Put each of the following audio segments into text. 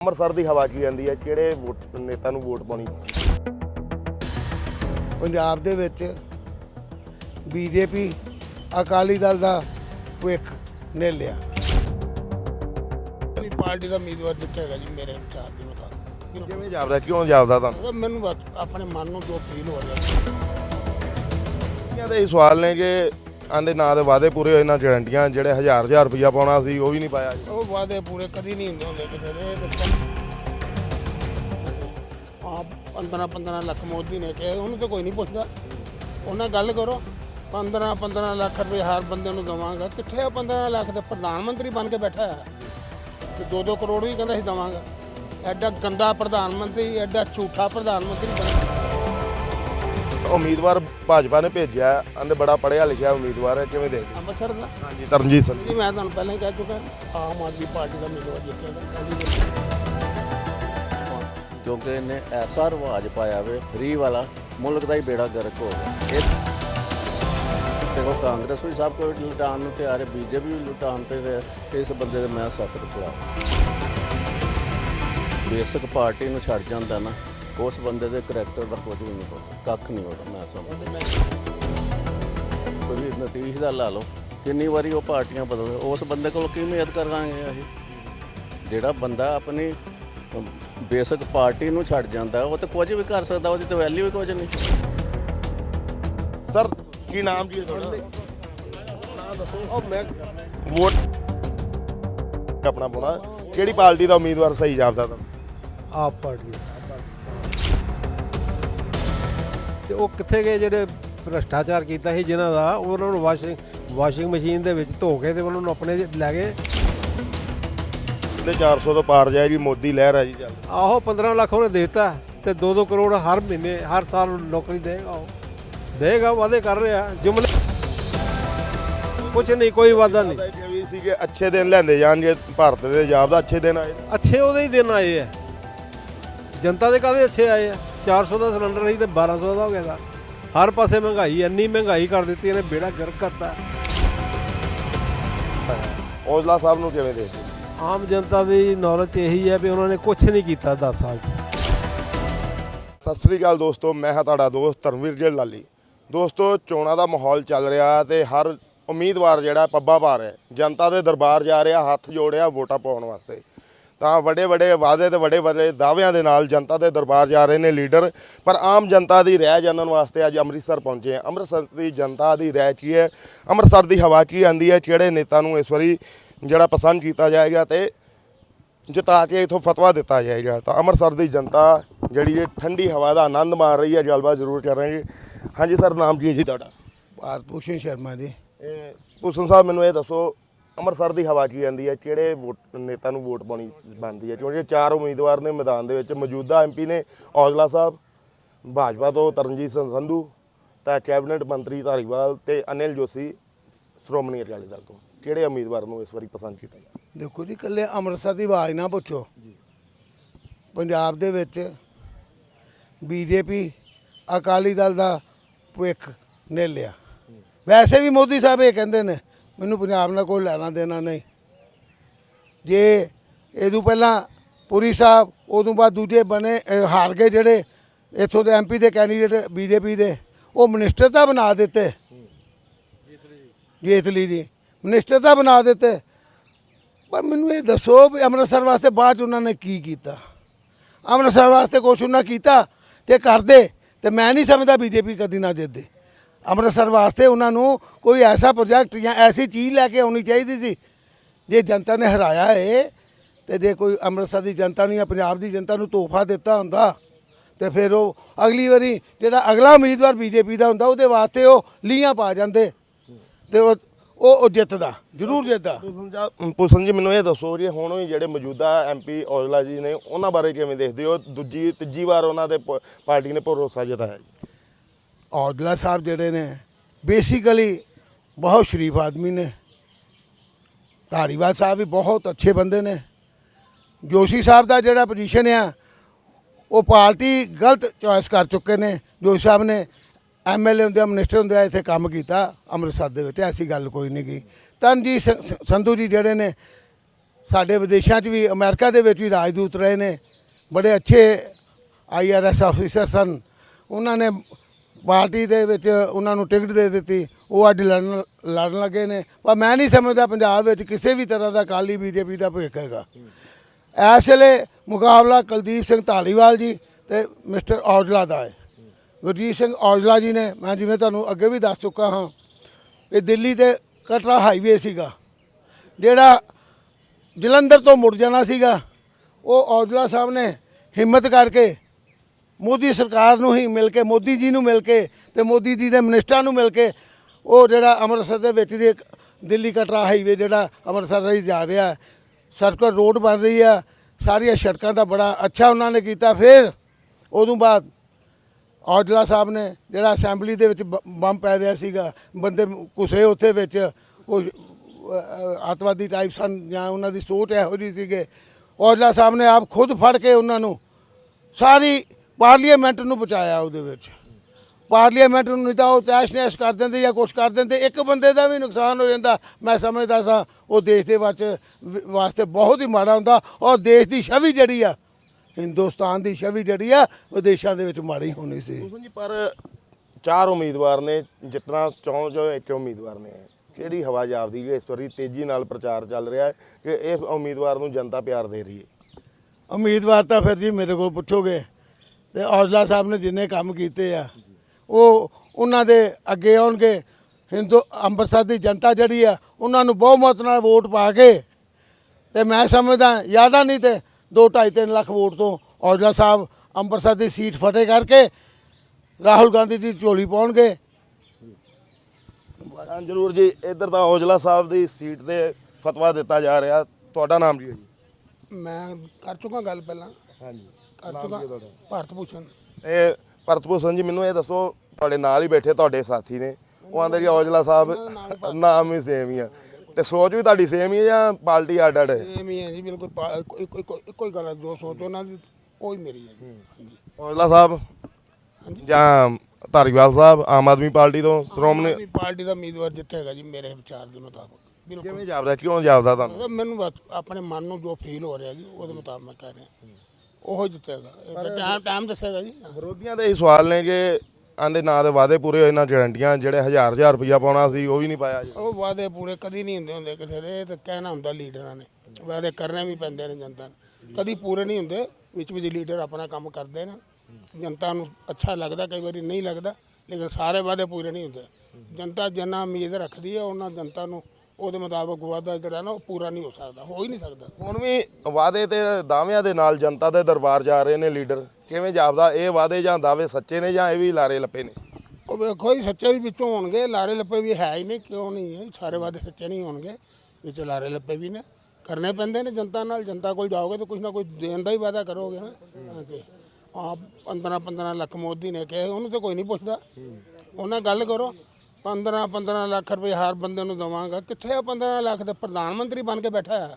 ਅੰਮ੍ਰਿਤਸਰ ਦੀ ਹਵਾ ਕੀ ਜਾਂਦੀ ਹੈ? ਕਿਹੜੇ ਵੋਟ ਨੇਤਾ ਨੂੰ ਵੋਟ ਪਾਉਣੀ? ਪੰਜਾਬ ਦੇ ਵਿੱਚ ਬੀਜੇਪੀ ਅਕਾਲੀ ਦਲ ਦਾ ਭਵਿੱਖ ਨੇ ਲਿਆ ਆਪਣੀ ਪਾਰਟੀ ਦਾ ਉਮੀਦਵਾਰ ਜਿੱਤੇਗਾ ਜੀ ਮੇਰੇ ਵਿਚਾਰ ਦੇ ਮੁਤਾਬਕ। ਕਿਵੇਂ ਜਾਪਦਾ? ਕਿਉਂ ਜਾਪਦਾ ਤੁਹਾਨੂੰ ਅਗਰ ਮੈਨੂੰ ਬਸ ਆਪਣੇ ਮਨ ਨੂੰ ਜੋ ਫੀਲ ਹੋ ਰਿਹਾ। ਇਹਨਾਂ ਦੇ ਇਹ ਸਵਾਲ ਨੇ ਕਿ ਆਂਦੇ ਨਾਂ ਦੇ ਵਾਅਦੇ ਪੂਰੇ ਹੋਏ ਨਾ ਗਰੰਟੀਆਂ ਜਿਹੜੇ ਹਜ਼ਾਰ ਹਜ਼ਾਰ ਰੁਪਇਆ ਪਾਉਣਾ ਸੀ, ਉਹ ਵੀ ਨਹੀਂ ਪਾਇਆ ਜੀ। ਉਹ ਵਾਅਦੇ ਪੂਰੇ ਕਦੀ ਨਹੀਂ ਹੁੰਦੇ ਹੁੰਦੇ ਕਿਸੇ ਦੇ, ਇਹ ਤਾਂ ਆਪ 15 15 ਲੱਖ ਮੋਦੀ ਨੇ ਕਿਹਾ, ਉਹਨੂੰ ਤਾਂ ਕੋਈ ਨਹੀਂ ਪੁੱਛਦਾ। ਉਹਨਾਂ ਗੱਲ ਕਰੋ 15 15 ਲੱਖ ਰੁਪਏ ਹਰ ਬੰਦੇ ਨੂੰ ਦਵਾਂਗਾ। ਕਿੱਥੇ ਆ 15 ਲੱਖ ਦੇ ਪ੍ਰਧਾਨ ਮੰਤਰੀ ਬਣ ਕੇ ਬੈਠਾ ਹੈ? ਤੇ 2-2 ਕਰੋੜ ਵੀ ਕਹਿੰਦਾ ਸੀ ਦਵਾਂਗਾ। ਐਡਾ ਗੰਦਾ ਪ੍ਰਧਾਨ ਮੰਤਰੀ, ਐਡਾ ਝੂਠਾ ਪ੍ਰਧਾਨ ਮੰਤਰੀ ਬਣ ਉਮੀਦਵਾਰ ਭਾਜਪਾ ਨੇ ਭੇਜਿਆ ਆਂਦੇ ਬੜਾ ਪੜ੍ਹਿਆ ਲਿਖਿਆ ਉਮੀਦਵਾਰ ਹੈ ਕਿਵੇਂ ਦੇ ਅੰਮ੍ਰਿਤਸਰ ਦਾ? ਹਾਂਜੀ ਤਰਨਜੀਤ ਸਿੰਘ। ਜੀ ਮੈਂ ਤੁਹਾਨੂੰ ਪਹਿਲਾਂ ਹੀ ਕਹਿ ਚੁੱਕਾ ਆਮ ਆਦਮੀ ਪਾਰਟੀ ਦਾ ਉਮੀਦਵਾਰ ਜਿੱਤੇਗਾ ਕੈਂਡੀਡੇਟ ਕਿਉਂਕਿ ਇਹਨੇ ਐਸਾ ਰਿਵਾਜ ਪਾਇਆ ਵੇ ਫ੍ਰੀ ਵਾਲਾ ਮੁਲਕ ਦਾ ਹੀ ਬੇੜਾ ਗਰਕ ਹੋ ਗਿਆ। ਇਹ ਦੇਖੋ ਕਾਂਗਰਸ ਵੀ ਸਭ ਕੁਝ ਲੁਟਾਉਣ ਨੂੰ ਤਿਆਰ ਹੈ ਬੀਜੇਪੀ ਵੀ ਲੁਟਾਉਣ ਤੇ ਹੈ। ਇਸ ਬੰਦੇ ਦੇ ਮੈਂ ਸਖਤ ਖਿਲਾਫ ਬੇਸਿਕ ਪਾਰਟੀ ਨੂੰ ਛੱਡ ਜਾਂਦਾ ਨਾ ਉਸ ਬੰਦੇ ਦੇ ਕਰੈਕਟਰ ਦਾ ਕੁਝ ਵੀ ਨਹੀਂ ਪਤਾ ਕੱਖ ਨਹੀਂ ਹੋਦਾ ਮੈਂ ਸਮਝਦਾ। ਕੋਈ ਨਤੀਜ ਦਾ ਲਾ ਲਓ ਕਿੰਨੀ ਵਾਰੀ ਉਹ ਪਾਰਟੀਆਂ ਬਦਲ ਉਸ ਬੰਦੇ ਕੋਲ ਕੀ ਉਮੀਦ ਕਰਾਂਗੇ ਅਸੀਂ? ਜਿਹੜਾ ਬੰਦਾ ਆਪਣੀ ਬੇਸਿਕ ਪਾਰਟੀ ਨੂੰ ਛੱਡ ਜਾਂਦਾ ਉਹ ਤਾਂ ਕੁਝ ਵੀ ਕਰ ਸਕਦਾ ਉਹਦੀ ਤਾਂ ਵੈਲਿਊ ਹੀ ਕੁਝ ਨਹੀਂ। ਸਰ ਕੀ ਨਾਮ ਜੀ ਤੁਹਾਡਾ? ਉਹ ਮੈਂ ਵੋਟ ਆਪਣਾ ਪਾਉਣਾ ਕਿਹੜੀ ਪਾਰਟੀ ਦਾ ਉਮੀਦਵਾਰ ਸਹੀ ਜਾਪਦਾ ਤੁਹਾਨੂੰ? ਆਪ ਪਾਰਟੀ ਤੇ ਉਹ ਕਿੱਥੇ ਗਏ ਜਿਹੜੇ ਭ੍ਰਸ਼ਟਾਚਾਰ ਕੀਤਾ ਸੀ ਜਿਨ੍ਹਾਂ ਦਾ ਉਹਨਾਂ ਨੂੰ ਵਾਸ਼ਿੰਗ ਵਾਸ਼ਿੰਗ ਮਸ਼ੀਨ ਦੇ ਵਿੱਚ ਧੋ ਕੇ ਤੇ ਉਹਨਾਂ ਨੂੰ ਆਪਣੇ ਲੈ ਗਏ। ਤੇ 400 ਤੋਂ ਪਾਰ ਜਾਏਗੀ ਮੋਦੀ ਲਹਿਰ ਹੈ ਜੀ ਚੱਲ। ਆਹੋ 15 ਲੱਖ ਉਹਨੇ ਦੇ ਦਿੱਤਾ ਤੇ 2-2 ਕਰੋੜ ਹਰ ਮਹੀਨੇ ਹਰ ਸਾਲ ਨੌਕਰੀ ਦੇਗਾ ਉਹ। ਦੇਗਾ ਵਾਅਦੇ ਕਰ ਰਿਹਾ ਜੁਮਲੇ। ਕੁਛ ਨਹੀਂ ਕੋਈ ਵਾਅਦਾ ਨਹੀਂ। ਵੀ ਸੀ ਕਿ ਅੱਛੇ ਦਿਨ ਲੈਂਦੇ ਜਾਣਗੇ ਭਾਰਤ ਦੇ ਪੰਜਾਬ ਦਾ ਅੱਛੇ ਦਿਨ ਆਏ। ਅੱਛੇ ਉਹਦੇ ਹੀ ਦਿਨ ਆਏ ਆ। ਜਨਤਾ ਦੇ ਕਾਹਦੇ ਅੱਛੇ ਆਏ ਆ? 400 ਦਾ ਸਿਲੰਡਰ ਸੀ ਤੇ 1200 ਦਾ ਹੋ ਗਿਆ ਦਾ ਹਰ ਪਾਸੇ ਮਹਿੰਗਾਈ ਇੰਨੀ ਮਹਿੰਗਾਈ ਕਰ ਦਿੱਤੀ ਇਹਨੇ ਬੇੜਾ ਗਰਕ ਕਰਤਾ। ਔਜਲਾ ਸਾਹਿਬ ਨੂੰ ਕਿਵੇਂ ਦੇਖਦੇ? ਆਮ ਜਨਤਾ ਦੀ ਨੌਲੇਜ ਇਹੀ ਹੈ ਵੀ ਉਹਨਾਂ ਨੇ ਕੁਝ ਨਹੀਂ ਕੀਤਾ 10 ਸਾਲ 'ਚ। ਸਤਿ ਸ੍ਰੀ ਅਕਾਲ ਦੋਸਤੋ ਮੈਂ ਹਾਂ ਤੁਹਾਡਾ ਦੋਸਤ ਧਰਮਵੀਰ ਜੀ ਲਾਲੀ। ਦੋਸਤੋ ਚੋਣਾਂ ਦਾ ਮਾਹੌਲ ਚੱਲ ਰਿਹਾ ਤੇ ਹਰ ਉਮੀਦਵਾਰ ਜਿਹੜਾ ਪੱਬਾਂ ਪਾ ਰਿਹਾ ਜਨਤਾ ਦੇ ਦਰਬਾਰ ਜਾ ਰਿਹਾ ਹੱਥ ਜੋੜਿਆ ਵੋਟਾਂ ਪਾਉਣ ਵਾਸਤੇ। ਤਾਂ ਵੱਡੇ ਵੱਡੇ ਵਾਅਦੇ ਤੇ ਵੱਡੇ ਵੱਡੇ ਦਾਅਵਿਆਂ ਦੇ ਨਾਲ ਜਨਤਾ ਦੇ ਦਰਬਾਰ ਜਾ ਰਹੇ ਨੇ ਲੀਡਰ। ਪਰ ਆਮ ਜਨਤਾ ਦੀ ਰਾਏ ਜਾਣਨ ਵਾਸਤੇ ਅੱਜ ਅੰਮ੍ਰਿਤਸਰ ਪਹੁੰਚੇ ਹਾਂ। ਅੰਮ੍ਰਿਤਸਰ ਦੀ ਜਨਤਾ ਦੀ ਰਾਏ ਕੀ ਹੈ? ਅੰਮ੍ਰਿਤਸਰ ਦੀ ਹਵਾ ਕੀ ਆਂਦੀ ਹੈ? ਕਿਹੜੇ ਨੇਤਾ ਨੂੰ ਇਸ ਵਾਰੀ ਜਿਹੜਾ ਪਸੰਦ ਕੀਤਾ ਜਾਏਗਾ ਤੇ ਜਿਤਾ ਕੇ ਇਥੋਂ ਫਤਵਾ ਦਿੱਤਾ ਜਾਏਗਾ। ਤਾਂ ਅੰਮ੍ਰਿਤਸਰ ਦੀ ਜਨਤਾ ਜਿਹੜੀ ਇਹ ਠੰਡੀ ਹਵਾ ਦਾ ਆਨੰਦ ਮਾਣ ਰਹੀ ਹੈ। ਗੱਲਬਾਤ ਜ਼ਰੂਰ ਕਰਾਂਗੇ। ਹਾਂਜੀ ਸਰ ਨਾਮ ਕੀ ਹੈ ਜੀ ਤੁਹਾਡਾ? ਭਾਰਤ ਭੂਸ਼ਣ ਸ਼ਰਮਾ ਜੀ। ਇਹ ਭੂਸ਼ਣ ਸਾਹਿਬ ਮੈਨੂੰ ਇਹ ਦੱਸੋ ਅੰਮ੍ਰਿਤਸਰ ਦੀ ਹਵਾ ਕੀ ਜਾਂਦੀ ਹੈ ਕਿਹੜੇ ਵੋਟ ਨੇਤਾ ਨੂੰ ਵੋਟ ਪਾਉਣੀ ਬਣਦੀ ਹੈ? ਕਿਉਂਕਿ ਚਾਰ ਉਮੀਦਵਾਰ ਨੇ ਮੈਦਾਨ ਦੇ ਵਿੱਚ ਮੌਜੂਦਾ ਐਮਪੀ ਨੇ ਔਜਲਾ ਸਾਹਿਬ ਭਾਜਪਾ ਤੋਂ ਤਰਨਜੀਤ ਸਿੰਘ ਸੰਧੂ ਤਾਂ ਕੈਬਨਿਟ ਮੰਤਰੀ ਧਾਰੀਵਾਲ ਤੇ ਅਨਿਲ ਜੋਸ਼ੀ ਸ਼੍ਰੋਮਣੀ ਅਕਾਲੀ ਦਲ ਤੋਂ। ਕਿਹੜੇ ਉਮੀਦਵਾਰ ਨੂੰ ਇਸ ਵਾਰੀ ਪਸੰਦ ਕੀਤਾ ਜਾਵੇ ਦੇਖੋ ਜੀ ਕੱਲੇ ਅੰਮ੍ਰਿਤਸਰ ਦੀ ਆਵਾਜ਼ ਨਾ ਪੁੱਛੋ। ਪੰਜਾਬ ਦੇ ਵਿੱਚ ਬੀਜੇਪੀ ਅਕਾਲੀ ਦਲ ਦਾ ਭਵਿੱਖ ਨੇ ਲਿਆ ਵੈਸੇ ਵੀ ਮੋਦੀ ਸਾਹਿਬ ਇਹ ਕਹਿੰਦੇ ਨੇ ਮੈਨੂੰ ਪੰਜਾਬ ਨਾਲ ਕੋਈ ਲੈਣਾ ਦੇਣਾ ਨਹੀਂ। ਜੇ ਇਹਦੋਂ ਪਹਿਲਾਂ ਪੁਰੀ ਸਾਹਿਬ ਉਦੋਂ ਬਾਅਦ ਦੂਜੇ ਬਣੇ, ਅਹ ਹਾਰ ਗਏ ਜਿਹੜੇ ਇੱਥੋਂ ਦੇ ਐਮਪੀ ਦੇ ਕੈਂਡੀਡੇਟ ਬੀਜੇਪੀ ਦੇ, ਉਹ ਮਿਨਿਸਟਰ ਤਾਂ ਬਣਾ ਦਿੱਤੇ। ਜੇਤਲੀ ਜੀ ਮਿਨਿਸਟਰ ਤਾਂ ਬਣਾ ਦਿੱਤੇ। ਪਰ ਮੈਨੂੰ ਇਹ ਦੱਸੋ ਵੀ ਅੰਮ੍ਰਿਤਸਰ ਵਾਸਤੇ ਬਾਅਦ 'ਚ ਉਹਨਾਂ ਨੇ ਕੀ ਕੀਤਾ। ਅੰਮ੍ਰਿਤਸਰ ਵਾਸਤੇ ਕੁਛ ਉਹਨਾਂ ਕੀਤਾ ਤੇ ਕਰਦੇ, ਤੇ ਮੈਂ ਨਹੀਂ ਸਮਝਦਾ ਬੀਜੇਪੀ ਕਦੀ ਨਾ ਜਿੱਦੇ ਅੰਮ੍ਰਿਤਸਰ ਵਾਸਤੇ ਉਹਨਾਂ ਨੂੰ ਕੋਈ ਐਸਾ ਪ੍ਰੋਜੈਕਟ ਜਾਂ ਐਸੀ ਚੀਜ਼ ਲੈ ਕੇ ਆਉਣੀ ਚਾਹੀਦੀ ਸੀ। ਜੇ ਜਨਤਾ ਨੇ ਹਰਾਇਆ ਏ, ਤੇ ਜੇ ਕੋਈ ਅੰਮ੍ਰਿਤਸਰ ਦੀ ਜਨਤਾ ਨੂੰ ਜਾਂ ਪੰਜਾਬ ਦੀ ਜਨਤਾ ਨੂੰ ਤੋਹਫਾ ਦਿੱਤਾ ਹੁੰਦਾ, ਤੇ ਫਿਰ ਉਹ ਅਗਲੀ ਵਾਰੀ ਜਿਹੜਾ ਅਗਲਾ ਉਮੀਦਵਾਰ ਬੀਜੇਪੀ ਦਾ ਹੁੰਦਾ, ਉਹਦੇ ਵਾਸਤੇ ਉਹ ਲੀਆਂ ਪਾ ਜਾਂਦੇ। ਤੇ ਉਹ ਉਹ ਉਹ ਜਿੱਤਦਾ, ਜ਼ਰੂਰ ਜਿੱਤਦਾ। ਪੁਸਨ ਜੀ ਮੈਨੂੰ ਇਹ ਦੱਸੋ ਜੀ ਹੁਣ ਵੀ ਜਿਹੜੇ ਮੌਜੂਦਾ ਐਮਪੀ ਔਜਲਾ ਜੀ ਨੇ, ਉਹਨਾਂ ਬਾਰੇ ਕਿਵੇਂ ਦੇਖਦੇ ਹੋ? ਦੂਜੀ, ਤੀਜੀ ਵਾਰ ਉਹਨਾਂ ਦੇ ਪਾਰਟੀ ਨੇ ਭਰੋਸਾ ਜਤਾਇਆ ਜੀ। ਔਜਲਾ ਸਾਹਿਬ ਜਿਹੜੇ ਨੇ ਬੇਸਿਕਲੀ ਬਹੁਤ ਸ਼ਰੀਫ ਆਦਮੀ ਨੇ। ਧਾਰੀਵਾਲ ਸਾਹਿਬ ਵੀ ਬਹੁਤ ਅੱਛੇ ਬੰਦੇ ਨੇ। ਜੋਸ਼ੀ ਸਾਹਿਬ ਦਾ ਜਿਹੜਾ ਪੋਜੀਸ਼ਨ ਆ, ਉਹ ਪਾਰਟੀ ਗਲਤ ਚੋਇਸ ਕਰ ਚੁੱਕੇ ਨੇ। ਜੋਸ਼ੀ ਸਾਹਿਬ ਨੇ ਐਮਐਲਏ ਹੁੰਦੇ ਮਿਨਿਸਟਰ ਹੁੰਦੇ ਇੱਥੇ ਕੰਮ ਕੀਤਾ ਅੰਮ੍ਰਿਤਸਰ ਦੇ ਵਿੱਚ। ਐਸੀ ਗੱਲ ਕੋਈ ਨਹੀਂ ਗਈ। ਤਨਜੀਤ ਸੰਧੂ ਜੀ ਜਿਹੜੇ ਨੇ, ਸਾਡੇ ਵਿਦੇਸ਼ਾਂ 'ਚ ਵੀ, ਅਮਰੀਕਾ ਦੇ ਵਿੱਚ ਵੀ ਰਾਜਦੂਤ ਰਹੇ ਨੇ। ਬੜੇ ਅੱਛੇ ਆਈਆਰਐਸ ਆਫੀਸਰ ਸਨ। ਉਹਨਾਂ ਨੇ ਪਾਰਟੀ ਦੇ ਵਿੱਚ ਉਹਨਾਂ ਨੂੰ ਟਿਕਟ ਦੇ ਦਿੱਤੀ, ਉਹ ਅੱਜ ਲੜਨ ਲੜਨ ਲੱਗੇ ਨੇ। ਪਰ ਮੈਂ ਨਹੀਂ ਸਮਝਦਾ ਪੰਜਾਬ ਵਿੱਚ ਕਿਸੇ ਵੀ ਤਰ੍ਹਾਂ ਦਾ ਕਾਲੀ ਬੀਜੇਪੀ ਦਾ ਭਵਿੱਖ ਹੈਗਾ। ਇਸ ਵੇਲੇ ਮੁਕਾਬਲਾ ਕੁਲਦੀਪ ਸਿੰਘ ਧਾਲੀਵਾਲ ਜੀ ਤੇ ਮਿਸਟਰ ਔਜਲਾ ਦਾ ਹੈ। ਗੁਰਜੀਤ ਸਿੰਘ ਔਜਲਾ ਜੀ ਨੇ, ਮੈਂ ਜਿਵੇਂ ਤੁਹਾਨੂੰ ਅੱਗੇ ਵੀ ਦੱਸ ਚੁੱਕਾ ਹਾਂ, ਇਹ ਦਿੱਲੀ ਤੇ ਕਟਰਾ ਹਾਈਵੇ ਸੀਗਾ। ਜਿਹੜਾ ਜਲੰਧਰ ਤੋਂ ਮੁੜ ਜਾਣਾ ਸੀਗਾ, ਉਹ ਔਜਲਾ ਸਾਹਿਬ ਨੇ ਹਿੰਮਤ ਕਰਕੇ ਮੋਦੀ ਸਰਕਾਰ ਨੂੰ ਹੀ ਮਿਲ ਕੇ ਮੋਦੀ ਜੀ ਨੂੰ ਮਿਲ ਕੇ ਤੇ ਮੋਦੀ ਜੀ ਦੇ ਮਿਨਿਸਟਰਾਂ ਨੂੰ ਮਿਲ ਕੇ ਉਹ ਜਿਹੜਾ ਅੰਮ੍ਰਿਤਸਰ ਦੇ ਵਿੱਚ ਦੀ ਇੱਕ ਦਿੱਲੀ ਕਟਰਾ ਹਾਈਵੇ ਜਿਹੜਾ ਅੰਮ੍ਰਿਤਸਰ ਰਾਹੀਂ ਜਾ ਰਿਹਾ ਸਰਕਲ ਰੋਡ ਬਣ ਰਹੀ ਆ ਸਾਰੀਆਂ ਸੜਕਾਂ ਦਾ ਬੜਾ ਅੱਛਾ ਉਹਨਾਂ ਨੇ ਕੀਤਾ। ਫਿਰ ਉਦੋਂ ਬਾਅਦ ਔਜਲਾ ਸਾਹਿਬ ਨੇ ਜਿਹੜਾ ਅਸੈਂਬਲੀ ਦੇ ਵਿੱਚ ਬ- ਬੰਬ ਪੈ ਰਿਹਾ ਸੀਗਾ ਬੰਦੇ ਘੁਸੇ ਉੱਥੇ ਵਿੱਚ ਉਹ ਅਹ, ਅੱਤਵਾਦੀ ਟਾਈਪ ਸਨ ਜਾਂ ਉਹਨਾਂ ਦੀ ਸੋਚ ਇਹੋ ਜਿਹੀ ਸੀਗੇ। ਔਜਲਾ ਸਾਹਿਬ ਨੇ ਆਪ ਖੁਦ ਫੜ ਕੇ ਉਹਨਾਂ ਨੂੰ ਸਾਰੀ ਪਾਰਲੀਮੈਂਟ ਨੂੰ ਬਚਾਇਆ ਉਹਦੇ ਵਿੱਚ। ਪਾਰਲੀਮੈਂਟ ਨੂੰ ਨਹੀਂ ਤਾਂ ਉਹ ਤੈਸ਼ ਨੈਸ਼ ਕਰ ਦਿੰਦੇ ਜਾਂ ਕੁਛ ਕਰ ਦਿੰਦੇ। ਇੱਕ ਬੰਦੇ ਦਾ ਵੀ ਨੁਕਸਾਨ ਹੋ ਜਾਂਦਾ। ਮੈਂ ਸਮਝਦਾ ਸਾਂ ਉਹ ਦੇਸ਼ ਦੇ ਵਿੱਚ ਵਾਸਤੇ ਬਹੁਤ ਹੀ ਮਾੜਾ ਹੁੰਦਾ। ਔਰ ਦੇਸ਼ ਦੀ ਛਵੀ ਜਿਹੜੀ ਆ ਹਿੰਦੁਸਤਾਨ ਦੀ ਛਵੀ ਜਿਹੜੀ ਆ ਵਿਦੇਸ਼ਾਂ ਦੇ ਵਿੱਚ ਮਾੜੀ ਹੋਣੀ ਸੀ। ਜੀ ਪਰ ਚਾਰ ਉਮੀਦਵਾਰ ਨੇ ਜਿਤਨਾ ਚੌਂ ਜੋ ਇੱਕ ਉਮੀਦਵਾਰ ਨੇ। ਕਿਹੜੀ ਹਵਾ ਜਾਪਦੀ ਹੈ ਇਸ ਵਾਰੀ ਤੇਜ਼ੀ ਨਾਲ ਪ੍ਰਚਾਰ ਚੱਲ ਰਿਹਾ ਹੈ ਕਿ ਇਹ ਉਮੀਦਵਾਰ ਨੂੰ ਜਨਤਾ ਪਿਆਰ ਦੇ ਰਹੀ ਹੈ? ਉਮੀਦਵਾਰ ਤਾਂ ਫਿਰ ਜੀ ਮੇਰੇ ਕੋਲ ਪੁੱਛੋਗੇ ਤੇ ਔਜਲਾ ਸਾਹਿਬ ਨੇ ਜਿੰਨੇ ਕੰਮ ਕੀਤੇ ਆ ਉਹ ਉਹਨਾਂ ਦੇ ਅੱਗੇ ਆਉਣਗੇ। ਹਿੰਦੂ ਅੰਮ੍ਰਿਤਸਰ ਦੀ ਜਨਤਾ ਜਿਹੜੀ ਆ ਉਹਨਾਂ ਨੂੰ ਬਹੁਮਤ ਨਾਲ ਵੋਟ ਪਾ ਕੇ ਤੇ ਮੈਂ ਸਮਝਦਾ ਜ਼ਿਆਦਾ ਨਹੀਂ ਤੇ 2 2.5 3 ਲੱਖ ਵੋਟ ਤੋਂ ਔਜਲਾ ਸਾਹਿਬ ਅੰਮ੍ਰਿਤਸਰ ਦੀ ਸੀਟ ਫਤਿਹ ਕਰਕੇ ਰਾਹੁਲ ਗਾਂਧੀ ਦੀ ਝੋਲੀ ਪਾਉਣਗੇ। ਹਾਂ ਜਰੂਰ ਜੀ ਇੱਧਰ ਤਾਂ ਔਜਲਾ ਸਾਹਿਬ ਦੀ ਸੀਟ ਤੇ ਫਤਵਾ ਦਿੱਤਾ ਜਾ ਰਿਹਾ। ਤੁਹਾਡਾ ਨਾਮ ਜੀ? ਮੈਂ ਕਰ ਚੁੱਕਾ ਗੱਲ ਪਹਿਲਾਂ। ਹਾਂਜੀ। ਭਾਰਤ ਭੂਸ਼ਣ। ਇਹ ਭਰਤ ਭੂਸ਼ਣ ਜੀ ਮੈਨੂੰ ਇਹ ਦੱਸੋ ਤੁਹਾਡੇ ਨਾਲ ਹੀ ਬੈਠੇ ਤੁਹਾਡੇ ਸਾਥੀ ਨੇ। ਉਹ ਆਂਦੇ ਜੀ ਔਜਲਾ ਸਾਹਿਬ ਨਾਮ ਹੀ ਸੇਮ ਹੀ ਆ। ਤੇ ਸੋਚ ਵੀ ਤੁਹਾਡੀ ਸੇਮ ਹੀ ਆ ਜਾਂ ਪਾਰਟੀ ਅੱਡ ਅੱਡ ਹੈ ਇਹ ਵੀ ਹੈ ਜੀ ਬਿਲਕੁਲ ਪਾ- ਇੱਕੋ ਇੱਕੋ- ਇੱਕੋ ਇੱਕੋ ਹੀ ਗੱਲ ਹੈ ਦੋ ਸੋਚ ਉਹਨਾਂ ਦੀ ਕੋਈ ਮੇਰੀ ਹੈ ਜੀ। ਹਾਂਜੀ ਔਜਲਾ ਸਾਹਿਬ ਜਾਂ ਧਾਰੀਵਾਲ ਸਾਹਿਬ ਆਮ ਆਦਮੀ ਪਾਰਟੀ ਤੋਂ ਸ਼੍ਰੋਮਣੀ ਪਾਰਟੀ ਦਾ ਉਮੀਦਵਾਰ ਜਿੱਤੇਗਾ ਜੀ ਮੇਰੇ ਵਿਚਾਰ ਦੇ ਮੁਤਾਬਕ ਬਿਲਕੁਲ। ਕਿਵੇਂ ਜਾਪਦਾ ਕਿਉਂ ਜਾਪਦਾ ਤੁਹਾਨੂੰ? ਮੈਨੂੰ ਬਸ ਆਪਣੇ ਮਨ ਨੂੰ ਜੋ ਫੀਲ ਹੋ ਰਿਹਾ ਜੀ ਉਹਦੇ ਮੁਤਾਬਕ ਮੈਂ ਕਹਿ ਰਿਹਾ। ਉਹ ਜਿੱਤੇਗਾ ਇਹ ਤਾਂ ਟਾਈਮ ਟਾਈਮ ਦੱਸੇਗਾ ਜੀ। ਵਿਰੋਧੀਆਂ ਦੇ ਇਹ ਸਵਾਲ ਨੇ ਕਿ ਆਂਦੇ ਨਾਂ ਦੇ ਵਾਅਦੇ ਪੂਰੇ ਹੋਏ ਨਾ ਗਰੰਟੀਆਂ ਜਿਹੜੇ ਹਜ਼ਾਰ ਹਜ਼ਾਰ ਰੁਪਇਆ ਪਾਉਣਾ ਸੀ ਉਹ ਵੀ ਨਹੀਂ ਪਾਇਆ ਜੀ। ਉਹ ਵਾਅਦੇ ਪੂਰੇ ਕਦੀ ਨਹੀਂ ਹੁੰਦੇ ਹੁੰਦੇ ਕਿਸੇ ਦੇ ਇਹ ਤਾਂ ਕਹਿਣਾ ਹੁੰਦਾ ਲੀਡਰਾਂ ਨੇ। ਵਾਅਦੇ ਕਰਨੇ ਵੀ ਪੈਂਦੇ ਨੇ ਜਨਤਾ ਨੂੰ। ਕਦੀ ਪੂਰੇ ਨਹੀਂ ਹੁੰਦੇ ਵਿੱਚ ਵਿੱਚ ਲੀਡਰ ਆਪਣਾ ਕੰਮ ਕਰਦੇ ਨੇ। ਜਨਤਾ ਨੂੰ ਅੱਛਾ ਲੱਗਦਾ ਕਈ ਵਾਰੀ ਨਹੀਂ ਲੱਗਦਾ ਲੇਕਿਨ ਸਾਰੇ ਵਾਅਦੇ ਪੂਰੇ ਨਹੀਂ ਹੁੰਦੇ। ਜਨਤਾ ਜਿੰਨਾ ਉਮੀਦ ਰੱਖਦੀ ਹੈ ਉਹਨਾਂ ਜਨਤਾ ਨੂੰ ਉਹਦੇ ਮੁਤਾਬਕ ਵਾਅਦਾ ਜਿਹੜਾ ਨਾ ਉਹ ਪੂਰਾ ਨਹੀਂ ਹੋ ਸਕਦਾ ਹੋ ਹੀ ਨਹੀਂ ਸਕਦਾ। ਹੁਣ ਵੀ ਵਾਅਦੇ ਤੇ ਦਾਅਵਿਆਂ ਦੇ ਨਾਲ ਜਨਤਾ ਦੇ ਦਰਬਾਰ ਜਾ ਰਹੇ ਨੇ ਲੀਡਰ। ਕਿਵੇਂ ਜਾਪਦਾ ਇਹ ਵਾਅਦੇ ਜਾਂ ਦਾਅਵੇ ਸੱਚੇ ਨੇ ਜਾਂ ਇਹ ਵੀ ਲਾਰੇ ਲੱਪੇ ਨੇ? ਉਹ ਵੇਖੋ ਜੀ ਸੱਚੇ ਵੀ ਵਿੱਚੋਂ ਹੋਣਗੇ ਲਾਰੇ ਲੱਪੇ ਵੀ ਹੈ ਹੀ ਨਹੀਂ ਕਿਉਂ ਨਹੀਂ ਹੈ? ਸਾਰੇ ਵਾਅਦੇ ਸੱਚੇ ਨਹੀਂ ਹੋਣਗੇ ਵਿੱਚ ਲਾਰੇ ਲੱਪੇ ਵੀ ਨੇ। ਕਰਨੇ ਪੈਂਦੇ ਨੇ ਜਨਤਾ ਨਾਲ ਜਨਤਾ ਕੋਲ ਜਾਓਗੇ ਤਾਂ ਕੁਝ ਨਾ ਕੁਝ ਦੇਣ ਦਾ ਹੀ ਵਾਅਦਾ ਕਰੋਗੇ ਨਾ। ਹਾਂ ਤੇ ਆ 15 15 ਲੱਖ ਮੋਦੀ ਨੇ ਕਿਹਾ ਉਹਨੂੰ ਤਾਂ ਕੋਈ ਨਹੀਂ ਪੁੱਛਦਾ। ਉਹਨਾਂ ਗੱਲ ਕਰੋ। 15 15 ਲੱਖ ਰੁਪਏ ਹਰ ਬੰਦੇ ਨੂੰ ਦਵਾਂਗਾ। ਕਿੱਥੇ ਆ 15 ਲੱਖ? ਤੇ ਪ੍ਰਧਾਨ ਮੰਤਰੀ ਬਣ ਕੇ ਬੈਠਾ ਹੈ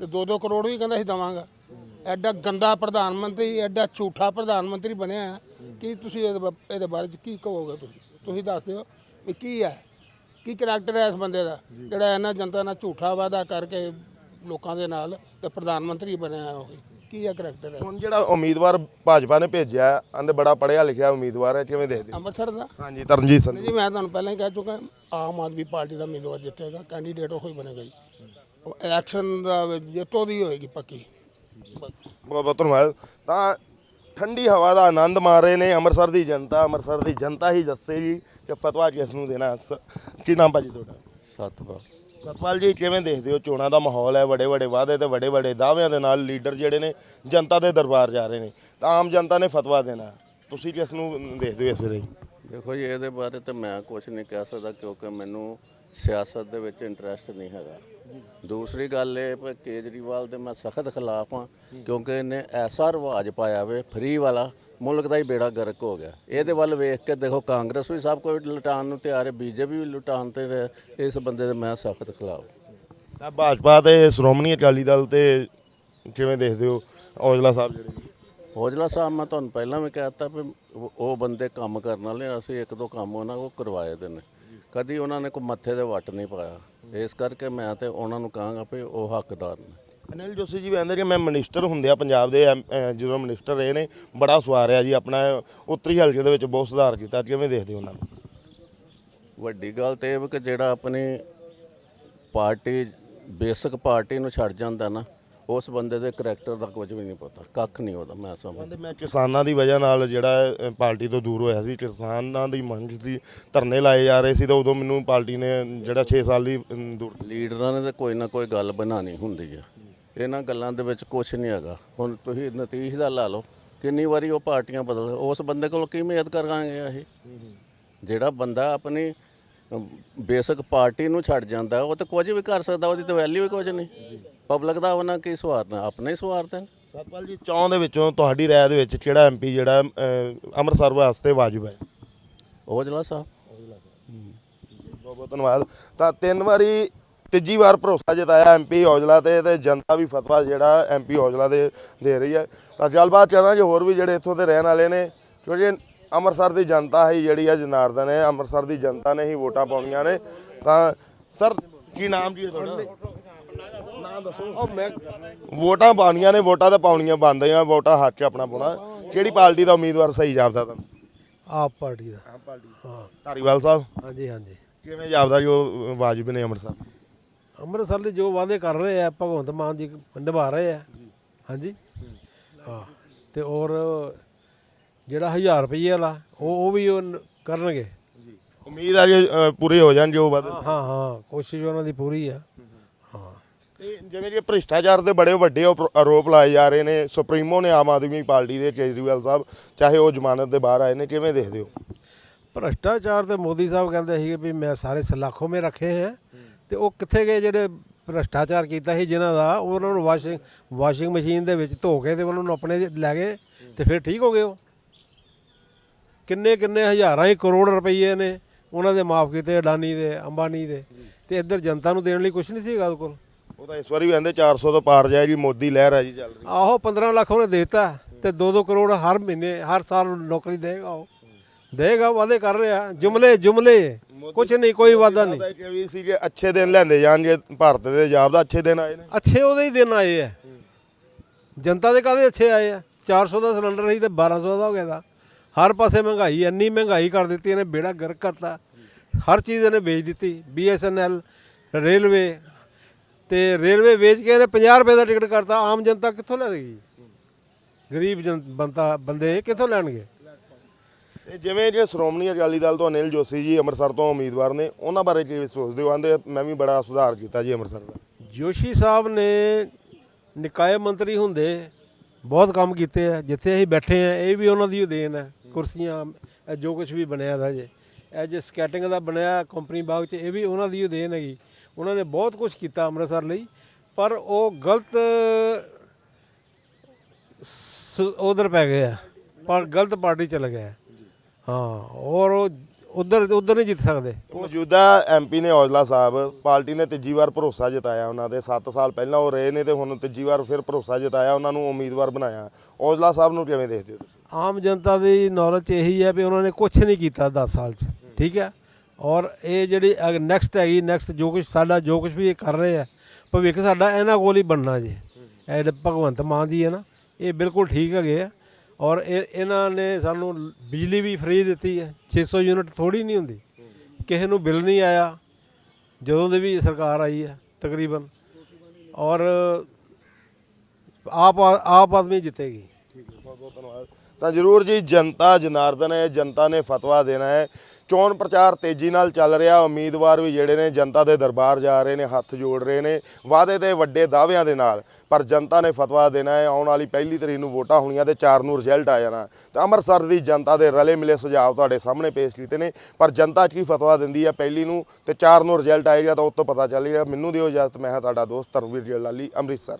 ਤੇ 2-2 ਕਰੋੜ ਵੀ ਕਹਿੰਦਾ ਸੀ ਦਵਾਂਗਾ। ਐਡਾ ਗੰਦਾ ਪ੍ਰਧਾਨ ਮੰਤਰੀ ਐਡਾ ਝੂਠਾ ਪ੍ਰਧਾਨ ਮੰਤਰੀ ਬਣਿਆ ਕਿ ਤੁਸੀਂ ਇਹਦੇ ਬਾਰੇ ਚ ਕੀ ਕਹੋਗੇ ਤੁਸੀਂ? ਤੁਸੀਂ ਦੱਸ ਦਿਓ ਵੀ ਕੀ ਹੈ ਕੀ ਕਰੈਕਟਰ ਹੈ ਇਸ ਬੰਦੇ ਦਾ? ਜਿਹੜਾ ਇਹਨਾਂ ਜਨਤਾ ਨਾਲ ਝੂਠਾ ਵਾਅਦਾ ਕਰਕੇ ਲੋਕਾਂ ਦੇ ਨਾਲ ਤੇ ਪ੍ਰਧਾਨ ਮੰਤਰੀ ਬਣਿਆ ਉਹ ਕੀ ਹੈ ਕਰੈਕਟਰ ਹੈ? ਹੁਣ ਜਿਹੜਾ ਉਮੀਦਵਾਰ ਭਾਜਪਾ ਨੇ ਭੇਜਿਆ ਆਂਦੇ ਬੜਾ ਪੜਿਆ ਲਿਖਿਆ ਉਮੀਦਵਾਰ ਹੈ ਕਿਵੇਂ ਦੇਖਦੇ ਹੋ? ਅੰਮ੍ਰਿਤਸਰ ਦਾ? ਹਾਂਜੀ ਤਰਨਜੀਤ ਸਿੰਘ ਜੀ ਮੈਂ ਤੁਹਾਨੂੰ ਪਹਿਲਾਂ ਹੀ ਕਹਿ ਚੁੱਕਾ ਆਮ ਆਦਮੀ ਪਾਰਟੀ ਦਾ ਉਮੀਦਵਾਰ ਜਿੱਤੇਗਾ ਕੈਂਡੀਡੇਟ ਉਹ ਹੀ ਬਣੇਗਾ ਜੀ। ਉਹ ਇਲੈਕਸ਼ਨ ਦਾ ਜਿੱਤੋਂ ਦੀ ਹੋਏਗੀ ਪੱਕੀ। ਬਹੁਤ ਬਹੁਤ ਧੰਨਵਾਦ। ਤਾਂ ਠੰਡੀ ਹਵਾ ਦਾ ਆਨੰਦ ਮਾਰ ਰਹੇ ਨੇ ਅੰਮ੍ਰਿਤਸਰ ਦੀ ਜਨਤਾ ਅੰਮ੍ਰਿਤਸਰ ਦੀ ਜਨਤਾ ਹੀ ਦੱਸੇਗੀ ਕਿ ਫਤਵਾ ਕਿਸ ਨੂੰ ਦੇਣਾ। ਸ- ਕੀ ਨਾਮ ਭਾਜੀ ਤੁਹਾਡਾ? ਸਤਪਾਲ ਸਤਪਾਲ ਜੀ, ਕਿਵੇਂ ਦੇਖਦੇ ਹੋ? ਚੋਣਾਂ ਦਾ ਮਾਹੌਲ ਹੈ ਵੱਡੇ ਵੱਡੇ ਵਾਅਦੇ ਤੇ ਵੱਡੇ ਵੱਡੇ ਦਾਅਵਿਆਂ ਦੇ ਨਾਲ ਲੀਡਰ ਜਿਹੜੇ ਨੇ ਜਨਤਾ ਦੇ ਦਰਬਾਰ ਜਾ ਰਹੇ ਨੇ। ਤਾਂ ਆਮ ਜਨਤਾ ਨੇ ਫਤਵਾ ਦੇਣਾ। ਤੁਸੀਂ ਕਿਸ ਨੂੰ ਦੇਖਦੇ ਹੋ ਇਸ ਵੇਲੇ? ਦੇਖੋ ਜੀ, ਇਹਦੇ ਬਾਰੇ ਤਾਂ ਮੈਂ ਕੁਝ ਨਹੀਂ ਕਹਿ ਸਕਦਾ ਕਿਉਂਕਿ ਮੈਨੂੰ ਸਿਆਸਤ ਦੇ ਵਿੱਚ ਇੰਟਰਸਟ ਨਹੀਂ ਹੈਗਾ। ਦੂਸਰੀ ਗੱਲ ਇਹ ਕਿ ਕੇਜਰੀਵਾਲ ਦੇ ਮੈਂ ਸਖਤ ਖਿਲਾਫ ਹਾਂ ਕਿਉਂਕਿ ਇਹਨੇ ਐਸਾ ਰਿਵਾਜ ਪਾਇਆ ਵੇ ਫ੍ਰੀ ਵਾਲਾ ਮੁਲਕ ਦਾ ਹੀ ਬੇੜਾ ਗਰਕ ਹੋ ਗਿਆ ਇਹਦੇ ਵੱਲ ਵੇਖ ਕੇ ਦੇਖੋ ਕਾਂਗਰਸ ਵੀ ਸਭ ਕੁਝ ਲੁਟਾਉਣ ਨੂੰ ਤਿਆਰ ਹੈ ਬੀਜੇਪੀ ਵੀ ਲੁਟਾਉਣ ਤੇ ਹੈ। ਇਸ ਬੰਦੇ ਦੇ ਮੈਂ ਸਖਤ ਖਿਲਾਫ ਤਾਂ ਭਾਜਪਾ ਤੇ ਸ਼੍ਰੋਮਣੀ ਅਕਾਲੀ ਦਲ ਤੇ ਕਿਵੇਂ ਦੇਖਦੇ ਹੋ ਔਜਲਾ ਸਾਹਿਬ ਜਿਹੜੇ? ਔਜਲਾ ਸਾਹਿਬ ਮੈਂ ਤੁਹਾਨੂੰ ਪਹਿਲਾਂ ਵੀ ਕਹਿ ਦਿੱਤਾ ਵੀ ਉਹ ਉਹ ਬੰਦੇ ਕੰਮ ਕਰਨ ਵਾਲੇ ਆ, ਅਸੀਂ ਇੱਕ ਦੋ ਕੰਮ ਉਹਨਾਂ ਕੋਲ ਕਰਵਾਏ ਦੇ ਨੇ ਕਦੀ ਉਹਨਾਂ ਨੇ ਕੋਈ ਮੱਥੇ ਦੇ ਵੱਟ ਨਹੀਂ ਪਾਇਆ। ਇਸ ਕਰਕੇ ਮੈਂ ਤੇ ਉਹਨਾਂ ਨੂੰ ਕਹਾਂਗਾ ਵੀ ਉਹ ਹੱਕਦਾਰ ਨੇ। ਅਨਿਲ ਜੋਸ਼ੀ ਜੀ ਕਹਿੰਦੇ ਕਿ ਮੈਂ ਮਿਨਿਸਟਰ ਹੁੰਦਿਆ ਪੰਜਾਬ ਦੇ ਐਮ- ਜਦੋਂ ਮਿਨਿਸਟਰ ਰਹੇ ਨੇ ਬੜਾ ਸਵਾਰਿਆ ਜੀ ਆਪਣਾ ਉੱਤਰੀ ਹਲਕੇ ਦੇ ਵਿੱਚ ਬਹੁਤ ਸੁਧਾਰ ਕੀਤਾ ਕਿਵੇਂ ਦੇਖਦੇ ਹੋ ਉਹਨਾਂ ਨੂੰ? ਵੱਡੀ ਗੱਲ ਤੇ ਇਹ ਵੀ ਕਿ ਜਿਹੜਾ ਆਪਣੀ ਪਾਰਟੀ ਬੇਸਿਕ ਪਾਰਟੀ ਨੂੰ ਛੱਡ ਜਾਂਦਾ ਨਾ ਉਸ ਬੰਦੇ ਦੇ ਕਰੈਕਟਰ ਦਾ ਕੁਝ ਵੀ ਨਹੀਂ ਪਤਾ ਕੱਖ ਨਹੀਂ ਉਹਦਾ ਮੈਂ ਸਮਝ ਕਹਿੰਦੇ ਮੈਂ ਕਿਸਾਨਾਂ ਦੀ ਵਜ੍ਹਾ ਨਾਲ ਜਿਹੜਾ ਪਾਰਟੀ ਤੋਂ ਦੂਰ ਹੋਇਆ ਸੀ ਕਿਸਾਨਾਂ ਦੀ ਮੰਗ ਸੀ ਧਰਨੇ ਲਾਏ ਜਾ ਰਹੇ ਸੀ ਤਾਂ ਉਦੋਂ ਮੈਨੂੰ ਪਾਰਟੀ ਨੇ ਜਿਹੜਾ 6 ਸਾਲ ਦੀ ਅਮ, ਦੂਰ ਲੀਡਰਾਂ ਨੇ ਤਾਂ ਕੋਈ ਨਾ ਕੋਈ ਗੱਲ ਬਣਾਣੀ ਹੁੰਦੀ ਆ। ਇਹਨਾਂ ਗੱਲਾਂ ਦੇ ਵਿੱਚ ਕੁਝ ਨਹੀਂ ਹੈਗਾ। ਹੁਣ ਤੁਸੀਂ ਨਤੀਜ ਦਾ ਲਾ ਲਓ ਕਿੰਨੀ ਵਾਰੀ ਉਹ ਪਾਰਟੀਆਂ ਬਦਲ ਉਸ ਬੰਦੇ ਕੋਲ ਕੀ ਉਮੀਦ ਕਰਾਂਗੇ ਅਸੀਂ? ਜਿਹੜਾ ਬੰਦਾ ਆਪਣੀ ਬੇਸਿਕ ਪਾਰਟੀ ਨੂੰ ਛੱਡ ਜਾਂਦਾ ਉਹ ਤਾਂ ਕੁਝ ਵੀ ਕਰ ਸਕਦਾ ਉਹਦੀ ਤਾਂ ਵੈਲਿਊ ਹੀ ਕੁਝ ਨਹੀਂ। ਪਬਲਿਕ ਦਾ ਉਹਨਾਂ ਕੀ ਸਵਾਰਨਾ ਆਪਣੇ ਹੀ ਸਵਾਰਦੇ ਨੇ? ਸਤਪਾਲ ਜੀ ਚੌਂ ਦੇ ਵਿੱਚੋਂ ਤੁਹਾਡੀ ਰਾਏ ਦੇ ਵਿੱਚ ਕਿਹੜਾ ਐਮਪੀ ਜਿਹੜਾ ਅਹ, ਅੰਮ੍ਰਿਤਸਰ ਵਾਸਤੇ ਵਾਜਬ ਹੈ? ਔਜਲਾ ਸਾਹਿਬ। ਬਹੁਤ ਬਹੁਤ ਧੰਨਵਾਦ। ਤਾਂ ਤਿੰਨ ਵਾਰੀ ਤੀਜੀ ਵਾਰ ਭਰੋਸਾ ਜਤਾਇਆ ਐਮਪੀ ਔਜਲਾ ਤੇ ਤੇ ਜਨਤਾ ਵੀ ਫਤਵਾ ਜਿਹੜਾ ਐਮਪੀ ਔਜਲਾ ਦੇ ਦੇ ਰਹੀ ਹੈ। ਤਾਂ ਗੱਲਬਾਤ ਕਰਾਂਗੇ ਹੋਰ ਵੀ ਜਿਹੜੇ ਇੱਥੋਂ ਦੇ ਰਹਿਣ ਵਾਲੇ ਨੇ ਕਿਉਂਕਿ ਅੰਮ੍ਰਿਤਸਰ ਦੀ ਜਨਤਾ ਹੈ ਜਿਹੜੀ ਆ ਜਨਾਰਦਨ ਹੈ ਅੰਮ੍ਰਿਤਸਰ ਦੀ ਜਨਤਾ ਨੇ ਹੀ ਵੋਟਾਂ ਪਾਉਣੀਆਂ ਨੇ। ਤਾਂ ਸਰ ਕੀ ਨਾਮ ਜੀ ਹੈ ਤੁਹਾਡਾ? ਉਹ ਮੈਂ ਵੋਟਾਂ ਪਾਉਣੀਆਂ ਨੇ ਵੋਟਾਂ ਤਾਂ ਪਾਉਣੀਆਂ ਬੰਦ ਆ ਵੋਟਾਂ ਹੱਥ 'ਚ ਆਪਣਾ ਪਾਉਣਾ। ਕਿਹੜੀ ਪਾਰਟੀ ਦਾ ਉਮੀਦਵਾਰ ਸਹੀ ਜਾਪਦਾ ਤੁਹਾਨੂੰ? ਆਪ ਪਾਰਟੀ ਦਾ। ਪਾਰਟੀ ਹਾਂ ਧਾਰੀਵਾਲ ਸਾਹਿਬ? ਹਾਂਜੀ ਹਾਂਜੀ। ਕਿਵੇਂ ਜਾਪਦਾ ਜੋ ਵਾਜਬ ਨੇ ਅੰਮ੍ਰਿਤਸਰ? ਅੰਮ੍ਰਿਤਸਰ ਦੇ ਜੋ ਵਾਅਦੇ ਕਰ ਰਹੇ ਆ ਭਗਵੰਤ ਮਾਨ ਜੀ ਨਿਭਾ ਰਹੇ ਆ। ਹਾਂਜੀ? ਹਾਂ। ਤੇ ਔਰ ਜਿਹੜਾ 1000 ਰੁਪਏ ਵਾਲਾ ਉਹ ਉਹ ਵੀ ਉਹ ਕਰਨਗੇ। ਉਮੀਦ ਆ ਜੇ ਪੂਰੇ ਹੋ ਜਾਣ ਜੋ ਵਦ ਹਾਂ ਹਾਂ। ਕੋਸ਼ਿਸ਼ ਉਹਨਾਂ ਦੀ ਪੂਰੀ ਆ। ਤੇ ਜਿਵੇਂ ਕਿ ਭ੍ਰਿਸ਼ਟਾਚਾਰ ਦੇ ਬੜੇ ਵੱਡੇ ਆਪ- ਆਰੋਪ ਲਾਏ ਜਾ ਰਹੇ ਨੇ, ਸੁਪਰੀਮੋ ਨੇ ਆਮ ਆਦਮੀ ਪਾਰਟੀ ਦੇ ਕੇਜਰੀਵਾਲ ਸਾਹਿਬ, ਚਾਹੇ ਉਹ ਜ਼ਮਾਨਤ ਦੇ ਬਾਹਰ ਆਏ ਨੇ, ਕਿਵੇਂ ਦੇਖਦੇ ਹੋ? ਭ੍ਰਸ਼ਟਾਚਾਰ ਤੇ ਮੋਦੀ ਸਾਹਿਬ ਕਹਿੰਦੇ ਸੀਗੇ ਵੀ ਮੈਂ ਸਾਰੇ ਸਲਾਖੋਂ ਮੇ ਰੱਖੇ ਹੈ ਤੇ ਉਹ ਕਿੱਥੇ ਗਏ ਜਿਹੜੇ ਭ੍ਰਸ਼ਟਾਚਾਰ ਕੀਤਾ ਸੀ ਜਿਨ੍ਹਾਂ ਦਾ ਉਹਨਾਂ ਨੂੰ ਵਾਸ਼ਿੰਗ ਵਾਸ਼ਿੰਗ ਮਸ਼ੀਨ ਦੇ ਵਿੱਚ ਧੋ ਕੇ ਤੇ ਉਹਨਾਂ ਨੂੰ ਆਪਣੇ ਲੈ ਗਏ ਤੇ ਫਿਰ ਠੀਕ ਹੋ ਗਏ ਉਹ। ਕਿੰਨੇ ਕਿੰਨੇ ਹਜ਼ਾਰਾਂ ਹੀ ਕਰੋੜ ਰੁਪਏ ਨੇ ਉਹਨਾਂ ਦੇ ਮਾਫ ਕੀਤੇ, ਅਡਾਨੀ ਦੇ, ਅੰਬਾਨੀ ਦੇ ਤੇ ਇੱਧਰ ਜਨਤਾ ਨੂੰ ਦੇਣ ਲਈ ਕੁਝ ਨਹੀਂ ਸੀਗਾ ਉਹਦੇ ਕੋਲ। ਉਹ ਤਾਂ ਇਸ ਵਾਰੀ ਵੀ ਕਹਿੰਦੇ 400 ਤੋਂ ਪਾਰ ਜਾਏਗੀ ਮੋਦੀ ਲਹਿਰ ਹੈ ਜੀ ਚੱਲ ਰਹੀ। ਆਹੋ 15 ਲੱਖ ਉਹਨੇ ਦੇਤਾ। ਤੇ 2-2 ਕਰੋੜ ਹਰ ਮਹੀਨੇ ਹਰ ਸਾਲ ਨੌਕਰੀ ਦੇਗਾ ਉਹ। ਦੇਗਾ ਵਾਅਦੇ ਕਰ ਰਿਹਾ। ਜੁਮਲੇ ਜੁਮਲੇ। ਕੁਝ ਨਹੀਂ ਕੋਈ ਵਾਅਦਾ ਨਹੀਂ। ਵੀ ਸੀ ਕਿ ਅੱਛੇ ਦਿਨ ਲੈਂਦੇ ਜਾਣਗੇ ਭਾਰਤ ਦੇ ਜਾਬ ਦਾ ਅੱਛੇ ਦਿਨ ਆਏ ਨੇ। ਅੱਛੇ ਉਹਦੇ ਹੀ ਦਿਨ ਆਏ ਆ। ਜਨਤਾ ਦੇ ਕਾਹਦੇ ਅੱਛੇ ਆਏ ਆ? 400 ਦਾ ਸਿਲੰਡਰ ਸੀ ਤੇ 1200 ਦਾ ਹੋ ਗਿਆ ਦਾ। ਹਰ ਪਾਸੇ ਮਹਿੰਗਾਈ ਇੰਨੀ ਮਹਿੰਗਾਈ ਕਰ ਦਿੱਤੀ ਇਹਨੇ ਬੇੜਾ ਗਰਕ ਕਰਤਾ। ਹਰ ਚੀਜ਼ ਇਹਨੇ ਵੇਚ ਦਿੱਤੀ। BSNL ਰੇਲਵੇ ਤੇ ਰੇਲਵੇ ਵੇਚ ਕੇ ਇਹਨੇ 50 ਰੁਪਏ ਦਾ ਟਿਕਟ ਕਰਤਾ ਆਮ ਜਨਤਾ ਕਿੱਥੋਂ ਲੈਗੀ ਗਰੀਬ ਜਨ ਬੰਦਾ ਬੰਦੇ ਕਿੱਥੋਂ ਲੈਣਗੇ? ਤੇ ਜਿਵੇਂ ਜੇ ਸ਼੍ਰੋਮਣੀ ਅਕਾਲੀ ਦਲ ਤੋਂ ਅਨਿਲ ਜੋਸ਼ੀ ਜੀ ਅੰਮ੍ਰਿਤਸਰ ਤੋਂ ਉਮੀਦਵਾਰ ਨੇ ਉਹਨਾਂ ਬਾਰੇ ਕੀ ਸੋਚਦੇ ਹੋ? ਆਂਦੇ ਮੈਂ ਵੀ ਬੜਾ ਸੁਧਾਰ ਕੀਤਾ ਜੀ ਅੰਮ੍ਰਿਤਸਰ ਦਾ। ਜੋਸ਼ੀ ਸਾਹਿਬ ਨੇ ਨਿਕਾਏ ਮੰਤਰੀ ਹੁੰਦੇ ਬਹੁਤ ਕੰਮ ਕੀਤੇ ਆ ਜਿੱਥੇ ਅਸੀਂ ਬੈਠੇ ਆ ਇਹ ਵੀ ਉਹਨਾਂ ਦੀ ਓ ਦੇਣ ਹੈ ਕੁਰਸੀਆਂ ਇਹ ਜੋ ਕੁਝ ਵੀ ਬਣਿਆ ਦਾ ਜੇ ਇਹ ਜੇ ਸਕੈਟਿੰਗ ਦਾ ਬਣਿਆ ਕੰਪਨੀ ਬਾਗ 'ਚ ਇਹ ਵੀ ਉਹਨਾਂ ਦੀ ਓ ਦੇਣ ਹੈਗੀ। ਉਹਨਾਂ ਨੇ ਬਹੁਤ ਕੁਝ ਕੀਤਾ ਅੰਮ੍ਰਿਤਸਰ ਲਈ ਪਰ ਉਹ ਗਲਤ ਉਧਰ ਪੈ ਗਏ ਆ ਪਰ ਗਲਤ ਪਾਰਟੀ ਚਲੇ ਗਏ ਆ। ਹਾਂ ਔਰ ਉਹ ਉਧਰ ਉਧਰ ਨਹੀਂ ਜਿੱਤ ਸਕਦੇ ਮੌਜੂਦਾ ਐਮਪੀ ਨੇ ਔਜਲਾ ਸਾਹਿਬ ਪਾਰਟੀ ਨੇ ਤੀਜੀ ਵਾਰ ਭਰੋਸਾ ਜਤਾਇਆ ਉਹਨਾਂ ਦੇ 7 ਸਾਲ ਪਹਿਲਾਂ ਉਹ ਰਹੇ ਨੇ ਤੇ ਹੁਣ ਤੀਜੀ ਵਾਰ ਫਿਰ ਭਰੋਸਾ ਜਤਾਇਆ ਉਹਨਾਂ ਨੂੰ ਉਮੀਦਵਾਰ ਬਣਾਇਆ ਔਜਲਾ ਸਾਹਿਬ ਨੂੰ ਕਿਵੇਂ ਦੇਖਦੇ ਹੋ? ਆਮ ਜਨਤਾ ਦੀ ਨੌਲੇਜ ਇਹੀ ਹੈ ਵੀ ਉਹਨਾਂ ਨੇ ਕੁਝ ਨਹੀਂ ਕੀਤਾ 10 ਸਾਲ 'ਚ ਠੀਕ ਹੈ ਔਰ ਇਹ ਜਿਹੜੀ ਨੈਕਸਟ ਹੈਗੀ ਨੈਕਸਟ ਜੋ ਕੁਝ ਸਾਡਾ, ਜੋ ਕੁਝ ਵੀ ਇਹ ਕਰ ਰਹੇ ਆ, ਭਵਿੱਖ ਸਾਡਾ ਇਹਨਾਂ ਕੋਲ ਹੀ ਬਣਨਾ ਜੀ। ਇਹ ਜਿਹੜੇ ਭਗਵੰਤ ਮਾਨ ਜੀ ਹੈ ਨਾ, ਇਹ ਬਿਲਕੁਲ ਠੀਕ ਹੈਗੇ ਆ। ਔਰ ਇਹ, ਇਹਨਾਂ ਨੇ ਸਾਨੂੰ ਬਿਜਲੀ ਵੀ ਫ੍ਰੀ ਦਿੱਤੀ ਹੈ 600 ਯੂਨਿਟ ਥੋੜੀ ਨਹੀਂ ਹੁੰਦੀ। ਕਿਸੇ ਨੂੰ ਬਿੱਲ ਨਹੀਂ ਆਇਆ, ਜਦੋਂ ਦੇ ਵੀ ਸਰਕਾਰ ਆਈ ਹੈ, ਤਕਰੀਬਨ। ਔਰ ਆਪ ਆਪ ਆਦਮੀ ਜਿੱਤੇਗੀ। ਬਹੁਤ ਧੰਨਵਾਦ। ਤਾਂ ਜਰੂਰ ਜੀ, ਜਨਤਾ ਜਨਾਰਦਨ ਹੈ, ਜਨਤਾ ਨੇ ਫਤਵਾ ਦੇਣਾ ਹੈ। ਚੋਣ ਪ੍ਰਚਾਰ ਤੇਜ਼ੀ ਨਾਲ ਚੱਲ ਰਿਹਾ, ਉਮੀਦਵਾਰ ਵੀ ਜਿਹੜੇ ਨੇ ਜਨਤਾ ਦੇ ਦਰਬਾਰ ਜਾ ਰਹੇ ਨੇ, ਹੱਥ ਜੋੜ ਰਹੇ ਨੇ, ਵਾਅਦੇ ਤੇ ਵੱਡੇ ਦਾਅਵਿਆਂ ਦੇ ਨਾਲ। ਪਰ ਜਨਤਾ ਨੇ ਫਤਵਾ ਦੇਣਾ ਹੈ, ਆਉਣ ਵਾਲੀ ਪਹਿਲੀ ਤਰੀਕ ਨੂੰ ਵੋਟਾਂ ਹੋਣੀਆਂ ਤੇ 4 ਨੂੰ ਰਿਜ਼ਲਟ ਆ ਜਾਣਾ। ਤਾਂ ਅੰਮ੍ਰਿਤਸਰ ਦੀ ਜਨਤਾ ਦੇ ਰਲੇ ਮਿਲੇ ਸੁਝਾਅ ਤੁਹਾਡੇ ਸਾਹਮਣੇ ਪੇਸ਼ ਕੀਤੇ ਨੇ, ਪਰ ਜਨਤਾ ਕੀ ਫਤਵਾ ਦਿੰਦੀ ਹੈ ਪਹਿਲੀ ਨੂੰ ਤੇ 4 ਨੂੰ ਰਿਜ਼ਲਟ ਆਏਗਾ ਤਾਂ ਉਸ ਤੋਂ ਪਤਾ ਚੱਲੇਗਾ ਮੈਨੂੰ ਦਿਓ ਇਜਾਜ਼ਤ, ਮੈਂ ਹਾਂ ਤੁਹਾਡਾ ਦੋਸਤ ਧਰਮਵੀਰ ਲਾਲੀ ਅੰਮ੍ਰਿਤਸਰ।